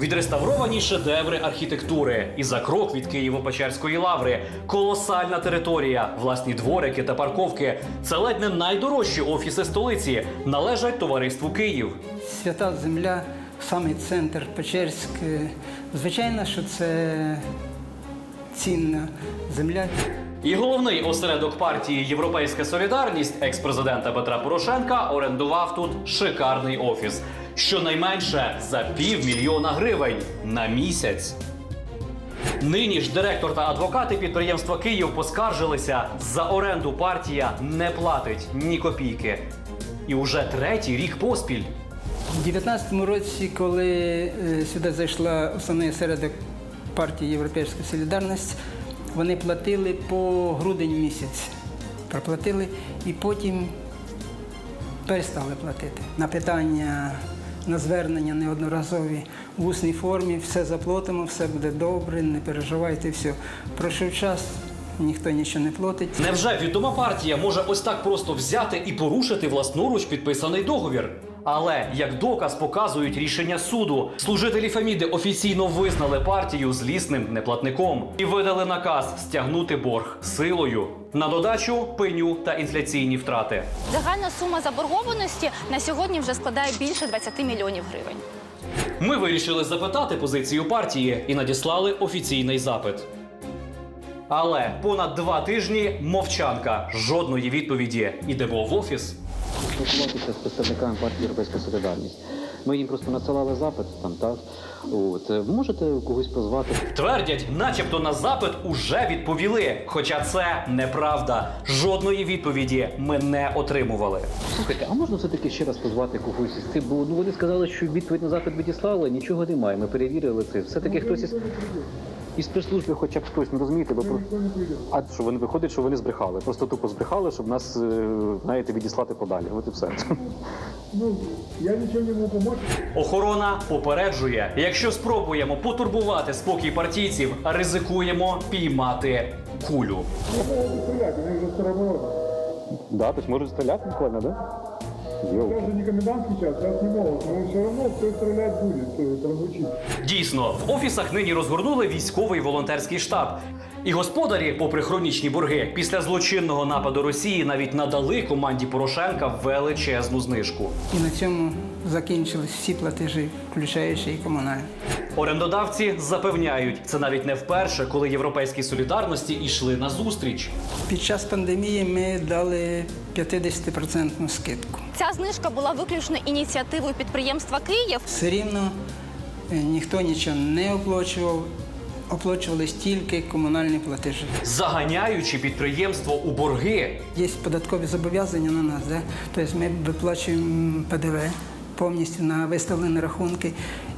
Відреставровані шедеври архітектури і за крок від Києво-Печерської лаври, колосальна територія, власні дворики та парковки. Це ледь не найдорожчі офіси столиці. Належать товариству Київ. Свята земля, самий центр Печерськ. Звичайно, що це цінна земля. І головний осередок партії Європейська Солідарність екс-президента Петра Порошенка орендував тут шикарний офіс. Щонайменше за півмільйона гривень на місяць. Нині ж директор та адвокати підприємства Київ поскаржилися за оренду партія не платить ні копійки. І уже третій рік поспіль. У 19-му році, коли е, сюди зайшла основний осередок партії Європейська Солідарність, вони платили по грудень місяць. Проплатили і потім перестали платити. На питання, на звернення неодноразові в усній формі, все заплатимо, все буде добре, не переживайте, все. Пройшов час, ніхто нічого не платить. Невже відома партія може ось так просто взяти і порушити власноруч підписаний договір? Але як доказ показують рішення суду, служителі Феміди офіційно визнали партію злісним неплатником і видали наказ стягнути борг силою на додачу пеню та інфляційні втрати. Загальна сума заборгованості на сьогодні вже складає більше 20 мільйонів гривень. Ми вирішили запитати позицію партії і надіслали офіційний запит. Але понад два тижні мовчанка, жодної відповіді. Ідемо в офіс. Спілкуватися з представниками партії Європейська Солідарність. Ми їм просто надсилали запит там, так? От. Можете когось позвати? Твердять, начебто на запит уже відповіли. Хоча це неправда. Жодної відповіді ми не отримували. Слухайте, а можна все-таки ще раз позвати когось із цих? Бо ну, вони сказали, що відповідь на запит відіслали, нічого немає. Ми перевірили це. Все-таки хтось із. Із прес-служби хоча б хтось, ну розумієте, бо про... а що вони виходить, що вони збрехали. Просто тупо збрехали, щоб нас, е, знаєте, відіслати подалі. От і все. Ну, я ничем не могу помочь. Охорона попереджує: якщо спробуємо потурбувати спокій партійців, ризикуємо піймати кулю. Я могу стрелять, у них же. Да, тобто можуть стріляти буквально, да? Даже не комендантский час, не могут, но все равно кто стрелять будет, это. Дійсно, в офісах нині розгорнули військовий волонтерський штаб. І господарі, попри хронічні борги, після злочинного нападу Росії навіть надали команді Порошенка величезну знижку. І на цьому закінчились всі платежі, включаючи і комунальні. Орендодавці запевняють, це навіть не вперше, коли європейські солідарності йшли на зустріч. Під час пандемії ми дали 50% скидку. Ця знижка була виключно ініціативою підприємства Київ. Все рівно е, ніхто нічого не оплачував, оплачувались тільки комунальні платежі. заганяючи підприємство у борги. Є податкові зобов'язання на нас, де? тобто ми виплачуємо ПДВ повністю на виставлені рахунки,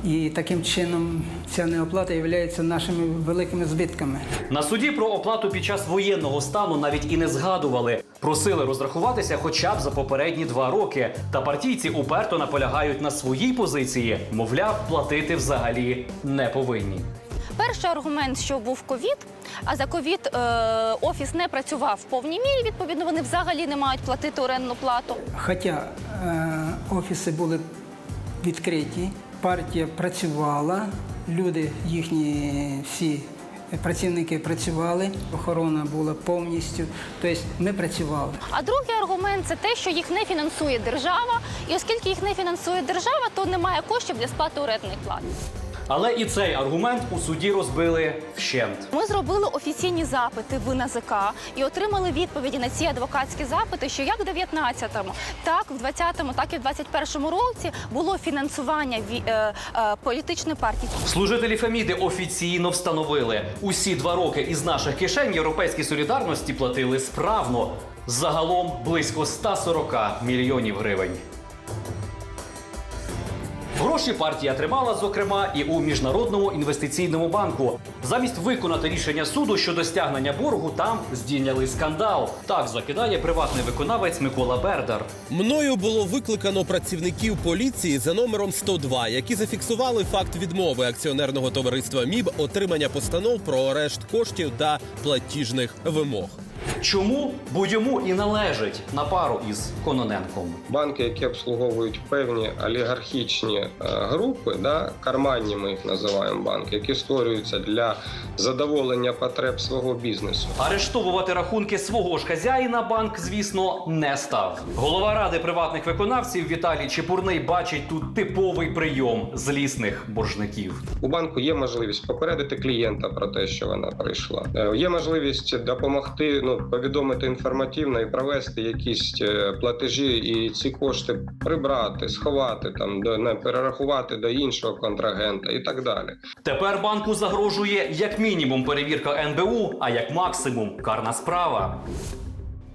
і таким чином ця неоплата є нашими великими збитками. На суді про оплату під час воєнного стану навіть і не згадували. Просили розрахуватися хоча б за попередні два роки. Та партійці уперто наполягають на своїй позиції, мовляв, платити взагалі не повинні. Перший аргумент, що був ковід, а за ковід е, офіс не працював в повній мірі. Відповідно, вони взагалі не мають платити орендну плату. Хоча е, офіси були відкриті, партія працювала, люди їхні всі працівники працювали, охорона була повністю. Тобто ми працювали. А другий аргумент це те, що їх не фінансує держава, і оскільки їх не фінансує держава, то немає коштів для сплати орендних плат. Але і цей аргумент у суді розбили вщент. Ми зробили офіційні запити в НАЗК і отримали відповіді на ці адвокатські запити, що як в 19-му, так в 20-му, так і в 21-му році було фінансування ві- е, е, політичної партії. Служителі Феміди офіційно встановили усі два роки із наших кишень європейській солідарності платили справно. Загалом близько 140 мільйонів гривень. Гроші партія тримала, зокрема, і у міжнародному інвестиційному банку. Замість виконати рішення суду щодо стягнення боргу, там здійняли скандал. Так закидає приватний виконавець Микола Бердар. Мною було викликано працівників поліції за номером 102, які зафіксували факт відмови акціонерного товариства МІБ отримання постанов про арешт коштів та платіжних вимог. Чому? Бо йому і належить на пару із Кононенком. банки, які обслуговують певні олігархічні е, групи, да, карманні ми їх називаємо банки, які створюються для задоволення потреб свого бізнесу. Арештовувати рахунки свого ж хазяїна банк, звісно, не став. Голова ради приватних виконавців Віталій Чепурний бачить тут типовий прийом злісних боржників. У банку є можливість попередити клієнта про те, що вона прийшла. Е, Є можливість допомогти, ну повідомити інформативно і провести якісь е, платежі, і ці кошти прибрати, сховати там, до не перерахувати до іншого контрагента і так далі. Тепер банку загрожує як мінімум перевірка НБУ, а як максимум карна справа.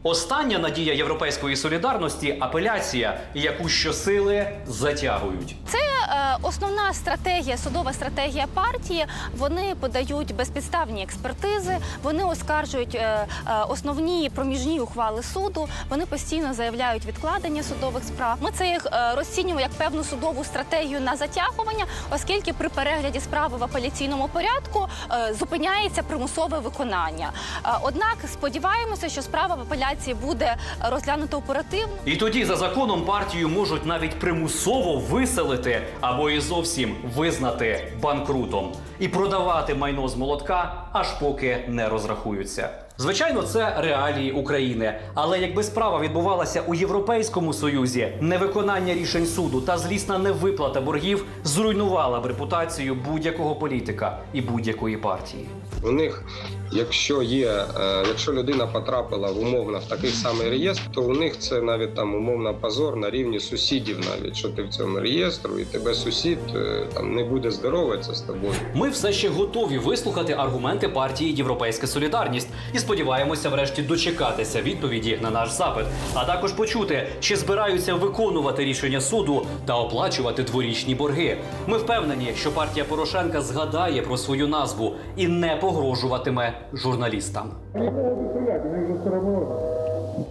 Остання надія європейської солідарності апеляція, яку щосили затягують. Це е, основна стратегія, судова стратегія партії. Вони подають безпідставні експертизи, вони оскаржують е, е, основні проміжні ухвали суду. Вони постійно заявляють відкладення судових справ. Ми це їх е, розцінюємо як певну судову стратегію на затягування, оскільки при перегляді справи в апеляційному порядку е, зупиняється примусове виконання. Е, однак сподіваємося, що справа в апеляції буде розглянуто оперативно. І тоді за законом партію можуть навіть примусово виселити або і зовсім визнати банкрутом і продавати майно з молотка, аж поки не розрахуються. Звичайно, це реалії України. Але якби справа відбувалася у Європейському Союзі, невиконання рішень суду та злісна невиплата боргів зруйнувала б репутацію будь-якого політика і будь-якої партії. У них, якщо є, е, якщо людина потрапила в умовно в такий самий реєстр, то у них це навіть там умовно позор на рівні сусідів, навіть що ти в цьому реєстру, і тебе сусід е, там не буде здороватися з тобою. Ми все ще готові вислухати аргументи партії Європейська Солідарність і сподіваємося, врешті дочекатися відповіді на наш запит, а також почути, чи збираються виконувати рішення суду та оплачувати дворічні борги. Ми впевнені, що партія Порошенка згадає про свою назву і не погрожуватиме журналістам.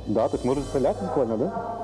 Да, так можуть стріляти буквально, да?